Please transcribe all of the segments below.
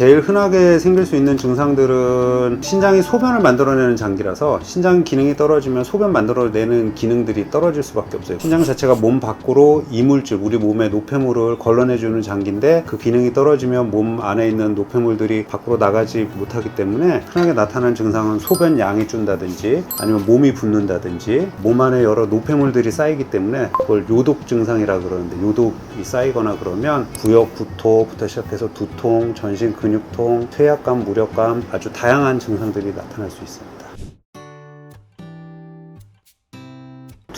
제일 흔하게 생길 수 있는 증상들은 신장이 소변을 만들어내는 장기라서 신장 기능이 떨어지면 소변 만들어내는 기능들이 떨어질 수밖에 없어요. 신장 자체가 몸 밖으로 이물질, 우리 몸의 노폐물을 걸러내주는 장기인데 그 기능이 떨어지면 몸 안에 있는 노폐물들이 밖으로 나가지 못하기 때문에 흔하게 나타나는 증상은 소변 양이 준다든지 아니면 몸이 붓는다든지 몸 안에 여러 노폐물들이 쌓이기 때문에 그걸 요독 증상이라 그러는데 요독이 쌓이거나 그러면 구역 구토부터 시작해서 두통, 전신 근육 통, 퇴약감, 무력감 아주 다양한 증상들이 나타날 수 있습니다.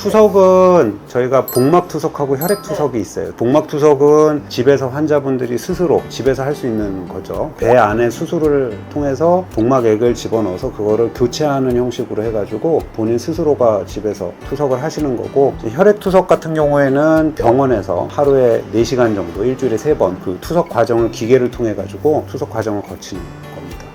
투석은 저희가 복막 투석하고 혈액 투석이 있어요. 복막 투석은 집에서 환자분들이 스스로 집에서 할 수 있는 거죠. 배 안에 수술을 통해서 복막액을 집어넣어서 그거를 교체하는 형식으로 해가지고 본인 스스로가 집에서 투석을 하시는 거고 혈액 투석 같은 경우에는 병원에서 하루에 4시간 정도 일주일에 3번 그 투석 과정을 기계를 통해 가지고 투석 과정을 거치는 겁니다.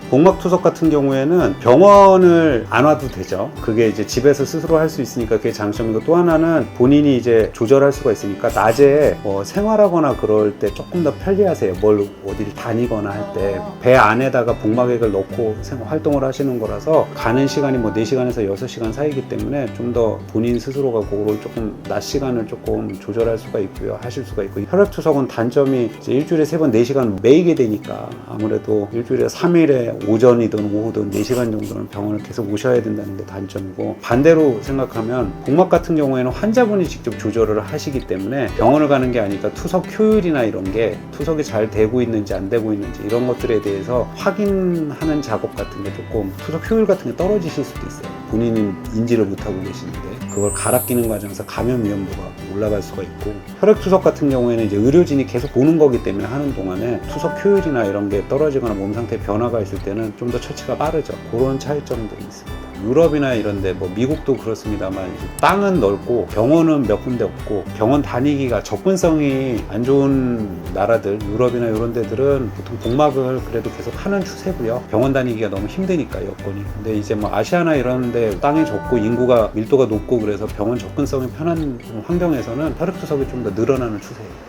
복막 투석 같은 경우에는 병원을 안 와도 되죠. 그게 이제 집에서 스스로 할 수 있으니까 그게 장점이고 또 하나는 본인이 이제 조절할 수가 있으니까 낮에 뭐 생활하거나 그럴 때 조금 더 편리하세요. 뭘 어디를 다니거나 할 때 배 안에다가 복막액을 넣고 생활 활동을 하시는 거라서 가는 시간이 뭐 4시간에서 6시간 사이기 때문에 좀 더 본인 스스로가 그거를 조금 낮 시간을 조금 조절할 수가 있고요. 하실 수가 있고 혈액 투석은 단점이 이제 일주일에 3번 4시간 매이게 되니까 아무래도 일주일에 3일에 오전이든 오후든 4시간 정도는 병원을 계속 오셔야 된다는 게 단점이고 반대로 생각하면 복막 같은 경우에는 환자분이 직접 조절을 하시기 때문에 병원을 가는 게 아니라 투석 효율이나 이런 게 투석이 잘 되고 있는지 안 되고 있는지 이런 것들에 대해서 확인하는 작업 같은 게 조금 투석 효율 같은 게 떨어지실 수도 있어요. 본인은 인지를 못하고 계시는데 그걸 갈아 끼는 과정에서 감염 위험도가 올라갈 수가 있고 혈액 투석 같은 경우에는 이제 의료진이 계속 보는 거기 때문에 하는 동안에 투석 효율이나 이런 게 떨어지거나 몸 상태 변화가 있을 때는 좀 더 처치가 빠르죠. 그런 차이점들이 있습니다. 유럽이나 이런데 뭐 미국도 그렇습니다만 땅은 넓고 병원은 몇 군데 없고 병원 다니기가 접근성이 안 좋은 나라들 유럽이나 이런 데들은 보통 복막을 그래도 계속 하는 추세고요. 병원 다니기가 너무 힘드니까 여건이. 근데 이제 뭐 아시아나 이런 데 땅이 좁고 인구가 밀도가 높고 그래서 병원 접근성이 편한 환경에서는 혈액 투석이 좀 더 늘어나는 추세예요.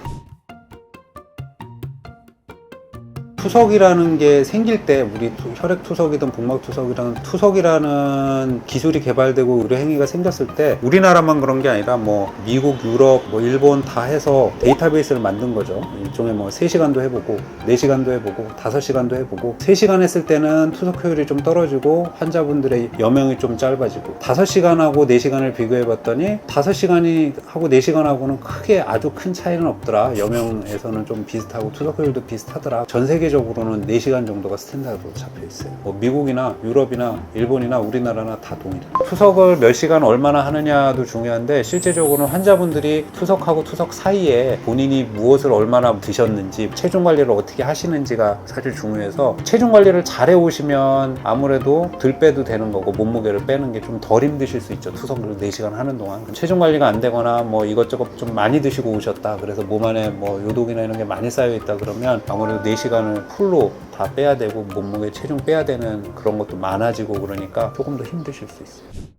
투석이라는 게 생길 때 우리 투- 혈액 투석이든 복막 투석이든 투석이라는 기술이 개발되고 의료 행위가 생겼을 때 우리나라만 그런 게 아니라 뭐 미국, 유럽, 뭐 일본 다 해서 데이터베이스를 만든 거죠. 일종의 뭐 3시간도 해보고 4시간도 해보고 5시간도 해보고 3시간 했을 때는 투석 효율이 좀 떨어지고 환자분들의 여명이 좀 짧아지고 5시간하고 4시간을 비교해 봤더니 5시간이 하고 4시간하고는 크게 아주 큰 차이는 없더라. 여명에서는 좀 비슷하고 투석 효율도 비슷하더라. 전 세계 적으로는 4시간 정도가 스탠다드로 잡혀 있어요. 뭐 미국이나 유럽이나 일본이나 우리나라나 다 동일해. 투석을 몇 시간 얼마나 하느냐도 중요한데 실제적으로는 환자분들이 투석하고 투석 사이에 본인이 무엇을 얼마나 드셨는지 체중 관리를 어떻게 하시는지가 사실 중요해서 체중 관리를 잘 해 오시면 아무래도 들 빼도 되는 거고 몸무게를 빼는 게 좀 덜 힘드실 수 있죠. 투석을 4시간 하는 동안. 체중 관리가 안 되거나 뭐 이것저것 좀 많이 드시고 오셨다. 그래서 몸 안에 뭐 요독이나 이런 게 많이 쌓여 있다 그러면 아무래도 4시간을 풀로 다 빼야 되고 몸무게 체중 빼야 되는 그런 것도 많아지고 그러니까 조금 더 힘드실 수 있어요.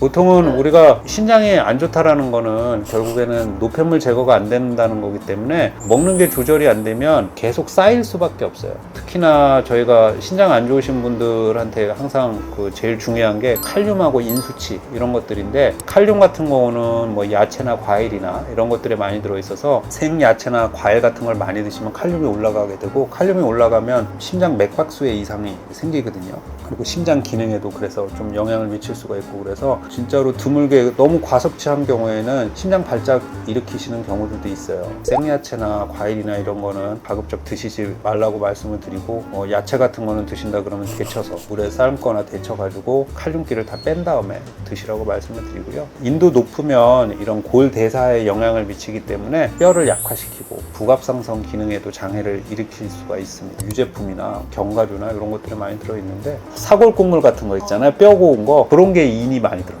보통은 우리가 신장이 안 좋다라는 거는 결국에는 노폐물 제거가 안 된다는 거기 때문에 먹는 게 조절이 안 되면 계속 쌓일 수밖에 없어요. 특히나 저희가 신장 안 좋으신 분들한테 항상 그 제일 중요한 게 칼륨하고 인수치 이런 것들인데 칼륨 같은 경우는 뭐 야채나 과일이나 이런 것들에 많이 들어 있어서 생 야채나 과일 같은 걸 많이 드시면 칼륨이 올라가게 되고 칼륨이 올라가면 심장 맥박수에 이상이 생기거든요. 그리고 심장 기능에도 그래서 좀 영향을 미칠 수가 있고 그래서 진짜로 드물게 너무 과섭취한 경우에는 심장 발작 일으키시는 경우들도 있어요. 생야채나 과일이나 이런 거는 가급적 드시지 말라고 말씀을 드리고 어, 야채 같은 거는 드신다 그러면 데쳐서 물에 삶거나 데쳐가지고 칼륨기를 다 뺀 다음에 드시라고 말씀을 드리고요. 인도 높으면 이런 골 대사에 영향을 미치기 때문에 뼈를 약화시키고 부갑상선 기능에도 장애를 일으킬 수가 있습니다. 유제품이나 견과류나 이런 것들이 많이 들어있는데 사골국물 같은 거 있잖아요. 뼈 고운 거 그런 게 인이 많이 들어있어요.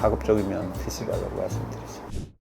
가급적이면 드시 말라고 말씀드리죠.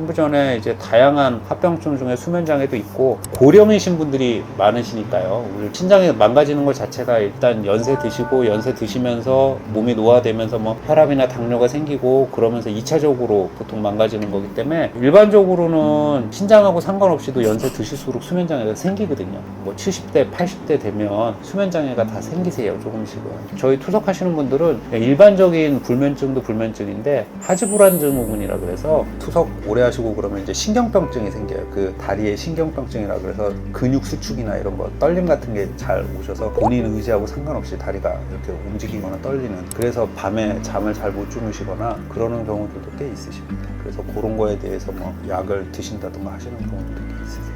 신부전에 이제 다양한 합병증 중에 수면장애도 있고 고령이신 분들이 많으시니까요. 우리 신장이 망가지는 것 자체가 일단 연세 드시고 연세 드시면서 몸이 노화되면서 뭐 혈압이나 당뇨가 생기고 그러면서 2차적으로 보통 망가지는 거기 때문에 일반적으로는 신장하고 상관없이도 연세 드실수록 수면장애가 생기거든요. 뭐 70대, 80대 되면 수면장애가 다 생기세요. 조금씩은. 저희 투석하시는 분들은 일반적인 불면증도 불면증인데 하지불안 증후군이라 그래서 투석 오래 하시고 그러면 이제 신경병증이 생겨요. 그 다리에 신경병증이라 그래서 근육 수축이나 이런 거 떨림 같은 게 잘 오셔서 본인 의지하고 상관없이 다리가 이렇게 움직이거나 떨리는 그래서 밤에 잠을 잘 못 주무시거나 그러는 경우들도 꽤 있으십니다. 그래서 그런 거에 대해서 뭐 약을 드신다든가 하시는 경우도 꽤 있으세요.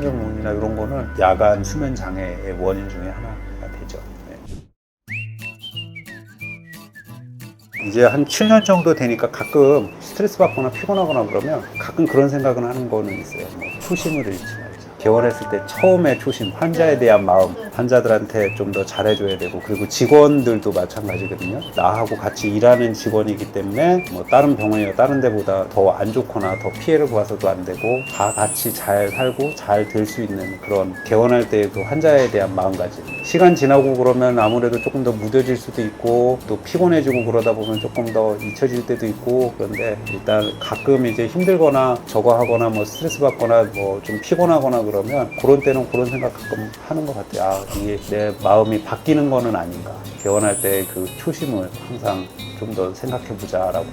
증후군이나 이런 거는 야간 수면 장애의 원인 중에 하나가 되죠. 네. 이제 한 7년 정도 되니까 가끔 스트레스 받거나 피곤하거나 그러면 가끔 그런 생각은 하는 거는 있어요. 뭐 초심을 잃지 말자. 개원했을 때 처음에 초심, 환자에 대한 마음, 환자들한테 좀 더 잘해줘야 되고, 그리고 직원들도 마찬가지거든요. 나하고 같이 일하는 직원이기 때문에, 뭐, 다른 병원이나 다른 데보다 더 안 좋거나 더 피해를 봐서도 안 되고, 다 같이 잘 살고 잘 될 수 있는 그런 개원할 때그 환자에 대한 마음가짐. 시간 지나고 그러면 아무래도 조금 더 무뎌질 수도 있고, 또 피곤해지고 그러다 보면 조금 더 잊혀질 때도 있고, 그런데 일단 가끔 이제 힘들거나 저거 하거나 뭐 스트레스 받거나 뭐 좀 피곤하거나 그러면 그런 때는 그런 생각 가끔 하는 것 같아요. 아, 이게 내 마음이 바뀌는 거는 아닌가. 개원할 때 그 초심을 항상 좀 더 생각해 보자라고